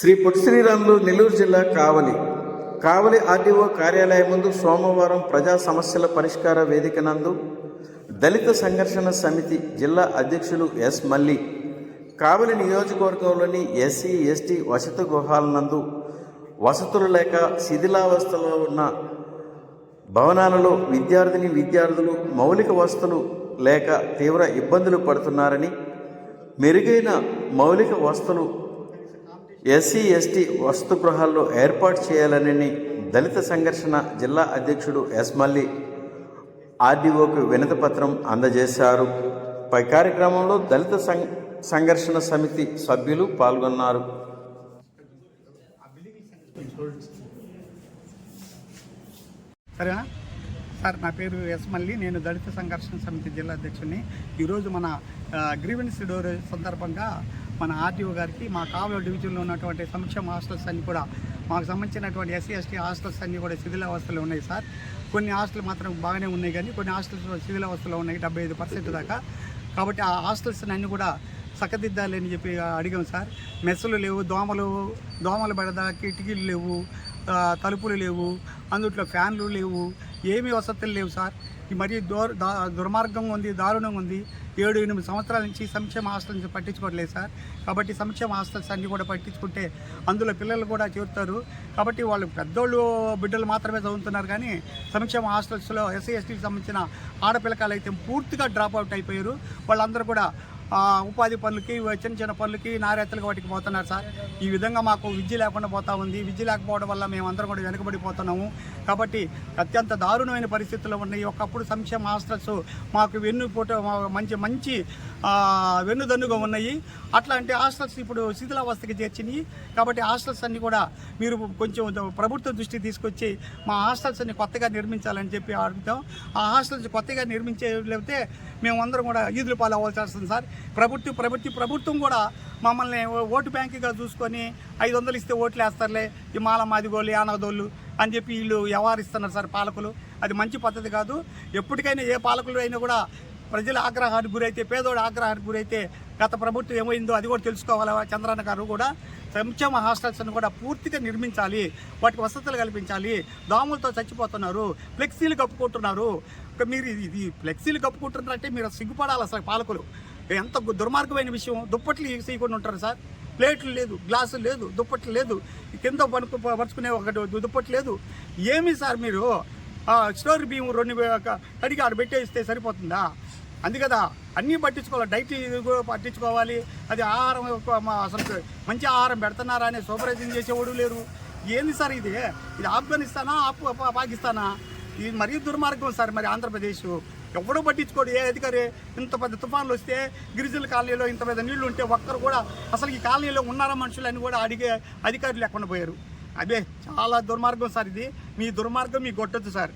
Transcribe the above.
శ్రీ పొట్టి శ్రీరాములు నెల్లూరు జిల్లా కావలి. కావలి ఆర్డీఓ కార్యాలయం ముందు సోమవారం ప్రజా సమస్యల పరిష్కార వేదిక నందు దళిత సంఘర్షణ సమితి జిల్లా అధ్యక్షులు ఎస్ మల్లి కావలి నియోజకవర్గంలోని ఎస్సీ ఎస్టీ వసతి గృహాల నందు వసతులు లేక శిథిలావస్థలో ఉన్న భవనాలలో విద్యార్థిని విద్యార్థులు మౌలిక వసతులు లేక తీవ్ర ఇబ్బందులు పడుతున్నారని మెరుగైన మౌలిక వసతులు ఎస్సీ ఎస్టీ వసతిగృహాల్లో ఏర్పాటు చేయాలని దళిత సంఘర్షణ జిల్లా అధ్యక్షుడు ఎస్ మల్లి ఆర్డీఓకు వినతి పత్రం అందజేశారు. పై కార్యక్రమంలో దళిత సంఘర్షణ సమితి సభ్యులు పాల్గొన్నారు. సరేనా? సార్ నా పేరు ఎస్ మల్లి నేను దళిత సంఘర్షణ సమితి జిల్లా అధ్యక్షుడిని. ఈరోజు మన గ్రీవెన్స్ డోర్ సందర్భంగా మన ఆర్టీఓ గారికి మా కావలి డివిజన్లో ఉన్నటువంటి సంక్షేమ హాస్టల్స్ అన్నీ కూడా మాకు సంబంధించినటువంటి ఎస్సీ ఎస్టీ హాస్టల్స్ అన్నీ కూడా శిథిలావస్థలో ఉన్నాయి సార్. కొన్ని హాస్టల్ మాత్రం బాగానే ఉన్నాయి కానీ కొన్ని హాస్టల్స్ శిథిలావస్థలో ఉన్నాయి డెబ్బై ఐదు పర్సెంట్ దాకా. కాబట్టి ఆ హాస్టల్స్ అన్నీ కూడా చక్కదిద్దాలని చెప్పి అడిగాం సార్. మెస్సులు లేవు దోమలు దోమలు పడదా కిటికీలు లేవు తలుపులు లేవు అందుట్లో ఫ్యాన్లు లేవు ఏమీ వసతులు లేవు సార్. ఈ మరీ దూర దుర్మార్గం దుర్మార్గంగా ఉంది దారుణంగా ఉంది. ఏడు ఎనిమిది సంవత్సరాల నుంచి సంక్షేమ హాస్టల్ నుంచి పట్టించుకోవట్లేదు సార్. కాబట్టి సంక్షేమ హాస్టల్స్ అన్నీ కూడా పట్టించుకుంటే అందులో పిల్లలు కూడా చేరుతారు. కాబట్టి వాళ్ళు పెద్దోళ్ళు బిడ్డలు మాత్రమే చదువుతున్నారు కానీ సంక్షేమ హాస్టల్స్లో ఎస్సీ ఎస్టీకి సంబంధించిన ఆడపిల్లకాయలు అయితే పూర్తిగా డ్రాప్ అవుట్ అయిపోయారు. వాళ్ళందరూ కూడా ఉపాధి పనులకి చిన్న చిన్న పనులకి నారెత్తలకి వాటికి పోతున్నారు సార్. ఈ విధంగా మాకు విద్య లేకుండా పోతా ఉంది. విద్య లేకపోవడం వల్ల మేమందరం కూడా వెనుకబడిపోతున్నాము. కాబట్టి అత్యంత దారుణమైన పరిస్థితుల్లో ఉన్నాయి ఒకప్పుడు సంక్షేమ హాస్టల్స్ మాకు వెన్ను పూట మంచి మంచి వెన్నుదన్నుగా ఉన్నాయి. అట్లాంటి హాస్టల్స్ ఇప్పుడు శిథిలావస్థకి చేర్చినాయి. కాబట్టి హాస్టల్స్ అన్నీ కూడా మీరు కొంచెం ప్రభుత్వ దృష్టి తీసుకొచ్చి మా హాస్టల్స్ అన్ని కొత్తగా నిర్మించాలని చెప్పి అడుగుతాం. ఆ హాస్టల్స్ కొత్తగా నిర్మించే లేకపోతే మేమందరం కూడా ఈదులు పాలు అవ్వాల్సి వస్తుంది సార్. ప్రభుత్వం ప్రభుత్వ ప్రభుత్వం కూడా మమ్మల్ని ఓటు బ్యాంకుగా చూసుకొని ఐదు వందలు ఇస్తే ఓట్లు వేస్తారులే ఈ మాల మాదిగోళ్ళు యానగదోళ్ళు అని చెప్పి వీళ్ళు వ్యవహరిస్తున్నారు సార్ పాలకులు. అది మంచి పద్ధతి కాదు. ఎప్పటికైనా ఏ పాలకులు అయినా కూడా ప్రజల ఆగ్రహానికి గురైతే పేదోడు ఆగ్రహానికి గురైతే గత ప్రభుత్వం ఏమైందో అది కూడా తెలుసుకోవాలి చంద్రన్న గారు కూడా. సంక్షేమ హాస్టల్స్ను కూడా పూర్తిగా నిర్మించాలి వాటికి వసతులు కల్పించాలి. దోమలతో చచ్చిపోతున్నారు ఫ్లెక్సీలు కప్పుకుంటున్నారు. మీరు ఇది- ఇది ఫ్లెక్సీలు కప్పుకుంటున్నారంటే మీరు సిగ్గుపడాలి అసలు పాలకులు. ఎంత దుర్మార్గమైన విషయం. దుప్పట్లు చేయకుండా ఉంటారు సార్. ప్లేట్లు లేదు గ్లాసులు లేదు దుప్పట్లు లేదు. కింద పనుకు పరుచుకునే ఒకటి దుప్పట్లు లేదు. ఏమి సార్ మీరు? స్టోర్ బియ్యం రెండు వే- ఒక అడిగి ఆడ పెట్టేస్తే సరిపోతుందా? అందుకదా అన్నీ పట్టించుకోవాలి. డైట్ కూడా పట్టించుకోవాలి. అది ఆహారం అసలు మంచి ఆహారం పెడుతున్నారా అనే సూపర్వైజింగ్ చేసేవాడు లేరు. ఏంది సార్ ఇది? ఇది ఆఫ్ఘనిస్తానా పాకిస్తానా? ఇది మరీ దుర్మార్గం సార్ మరి ఆంధ్రప్రదేశ్. ఎవడో పట్టించుకోడు. ఏ అధికారి ఇంత పెద్ద తుఫాన్లు వస్తే గిరిజన కాలనీలో ఇంత పెద్ద నీళ్ళు ఉంటే ఒక్కరు కూడా అసలు ఈ కాలనీలో ఉన్నారా మనుషులని కూడా అడిగే అధికారులు లేకుండా పోయారు. అదే చాలా దుర్మార్గం సార్ ఇది. మీ దుర్మార్గం మీకు కొట్టద్దు సార్.